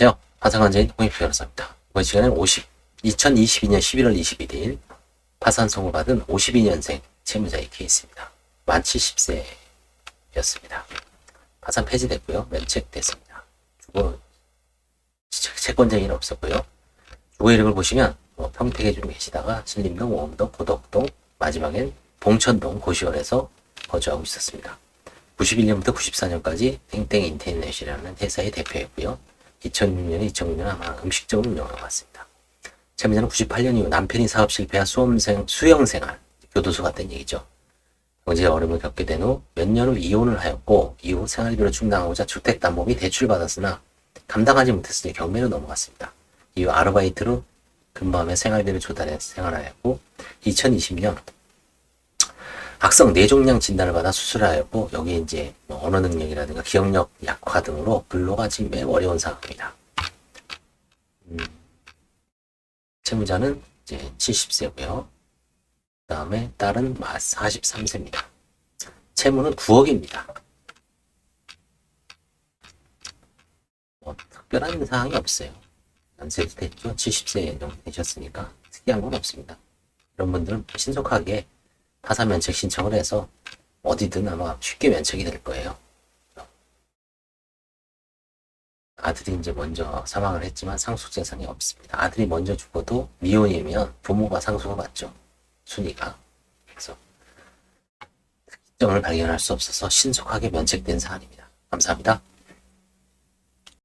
안녕하세요. 화상환자인 홍익표 변호사입니다. 이번 시간에는 50, 2022년 11월 21일 파산송을 받은 52년생 채무자의 케이스입니다. 만 70세였습니다. 파산 폐지됐고요. 면책됐습니다. 주거 채- 채권쟁이는 없었고요. 주거 이력을 보시면 뭐 평택에 좀 계시다가 신림동, 오음동, 고덕동, 마지막엔 봉천동 고시원에서 거주하고 있었습니다. 91년부터 94년까지 땡땡 인터넷이라는 회사의 대표였고요. 2006년에 2006년 아마 음식점을 운영하고 왔습니다. 채무자는 98년 이후 남편이 사업 실패한 수험생, 수영생활, 교도소 갔다는 얘기죠. 경제 어려움을 겪게 된 후 몇 년 후 이혼을 하였고 이후 생활비를 충당하고자 주택담보 및 대출을 받았으나 감당하지 못했으니 경매로 넘어갔습니다. 이후 아르바이트로 근무하며 생활비를 조달해 생활하였고 2020년 악성 뇌종양 진단을 받아 수술하였고 여기에 이제 뭐 언어 능력이라든가 기억력 약화 등으로 근로가 지금 매우 어려운 상황입니다. 음, 채무자는 이제 70세고요. 그 다음에 딸은 43세입니다. 채무는 9억입니다. 뭐 특별한 사항이 없어요. 연세도 됐죠. 70세 정도 되셨으니까 특이한 건 없습니다. 이런 분들은 신속하게 파산 면책 신청을 해서 어디든 아마 쉽게 면책이 될 거예요. 아들이 이제 먼저 사망을 했지만 상속 재산이 없습니다. 아들이 먼저 죽어도 미혼이면 부모가 상속을 받죠. 순위가. 그래서 특정을 발견할 수 없어서 신속하게 면책된 사안입니다. 감사합니다.